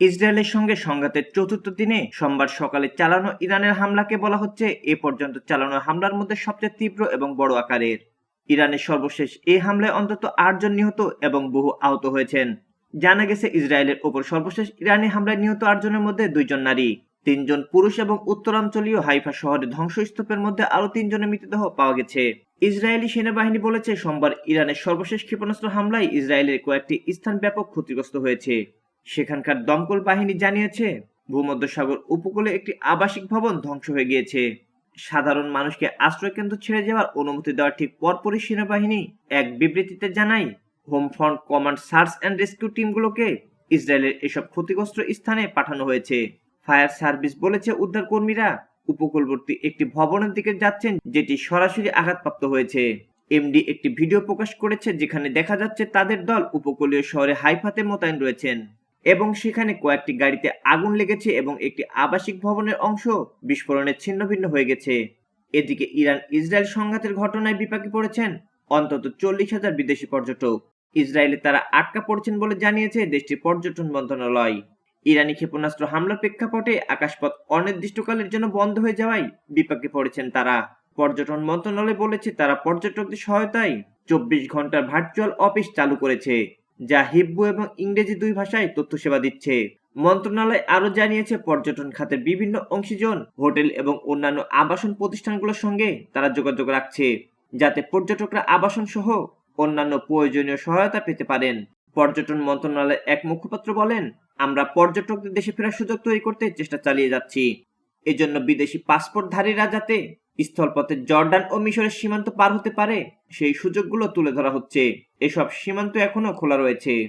ইসরায়েলের সঙ্গে সংঘাতের চতুর্থ দিনে সোমবার সকালে চালানো ইরানের হামলাকে বলা হচ্ছে এ পর্যন্ত চালানো হামলার মধ্যে সবচেয়ে তীব্র এবং বড় আকারের। ইরানের সর্বশেষ এই হামলায় অন্তত আটজন নিহত এবং বহু আহত হয়েছেন। জানা গেছে, ইসরায়েলের ওপর সর্বশেষ ইরানি হামলায় নিহত আটজনের মধ্যে দুইজন নারী তিনজন পুরুষ এবং উত্তরাঞ্চলীয় হাইফা শহরে ধ্বংসস্তূপের মধ্যে আরও তিনজনের মৃতদেহ পাওয়া গেছে। ইসরায়েলি সেনাবাহিনী বলেছে, সোমবার ইরানের সর্বশেষ ক্ষেপণাস্ত্র হামলায় ইসরায়েলের কয়েকটি স্থান ব্যাপক ক্ষতিগ্রস্ত হয়েছে। সেখানকার দমকল বাহিনী জানিয়েছে, ভূমধ্যসাগর উপকূলে একটি আবাসিক ভবন ধ্বংস হয়ে গিয়েছে। সাধারণ মানুষকে আশ্রয়কেন্দ্র ছেড়ে যাওয়ার অনুমতি দেওয়ার ঠিক পরপরই সেনাবাহিনী এক বিবৃতিতে জানায়, home front command, search and rescue টিমগুলোকে ইসরায়েলের এসব ক্ষতিগ্রস্ত স্থানে পাঠানো হয়েছে। ফায়ার সার্ভিস বলেছে, উদ্ধারকর্মীরা উপকূলবর্তী একটি ভবনের দিকে যাচ্ছেন, যেটি সরাসরি আঘাতপ্রাপ্ত হয়েছে। এমডি একটি ভিডিও প্রকাশ করেছে, যেখানে দেখা যাচ্ছে তাদের দল উপকূলীয় শহরে হাইফাতে মোতায়েন রয়েছেন। এবং সেখানে কয়েকটি গাড়িতে আগুন লেগেছে এবং একটি আবাসিক ভবনের অংশ বিস্ফোরণে ছিন্নভিন্ন হয়ে গেছে। এদিকে ইরান ইসরায়েল সংঘাতের ঘটনায় বিপাকে পড়েছেন অন্তত চল্লিশ হাজার বিদেশি পর্যটক। ইসরায়েলে তারা আটকা পড়েছেন বলে জানিয়েছে দেশটির পর্যটন মন্ত্রণালয়। ইরানি ক্ষেপণাস্ত্র হামলার প্রেক্ষাপটে আকাশপথ অনির্দিষ্টকালের জন্য বন্ধ হয়ে যাওয়ায় বিপাকে পড়েছেন তারা। পর্যটন মন্ত্রণালয় বলেছে তারা পর্যটকদের সহায়তায় চব্বিশ ঘণ্টার ভার্চুয়াল অফিস চালু করেছে। যা হিব্রু এবং ইংরেজি দুই ভাষায় তথ্য সেবা দিচ্ছে। মন্ত্রণালয় আরও জানিয়েছে, পর্যটন খাতের বিভিন্ন অংশীজন, হোটেল এবং অন্যান্য আবাসন প্রতিষ্ঠানগুলোর সঙ্গে তারা যোগাযোগ রাখছে, যাতে পর্যটকরা আবাসন সহ অন্যান্য প্রয়োজনীয় সহায়তা পেতে পারেন। পর্যটন মন্ত্রণালয়ের এক মুখপাত্র বলেন, আমরা পর্যটকদের দেশে ফেরার সুযোগ তৈরি করতে চেষ্টা চালিয়ে যাচ্ছি। এজন্য বিদেশি পাসপোর্টধারীরা যাতে স্থলপথে জর্ডান ও মিশরের সীমান্ত পার হতে পারে, সেই সুযোগগুলো তুলে ধরা হচ্ছে। এসব সীমান্ত এখনও খোলা রয়েছে।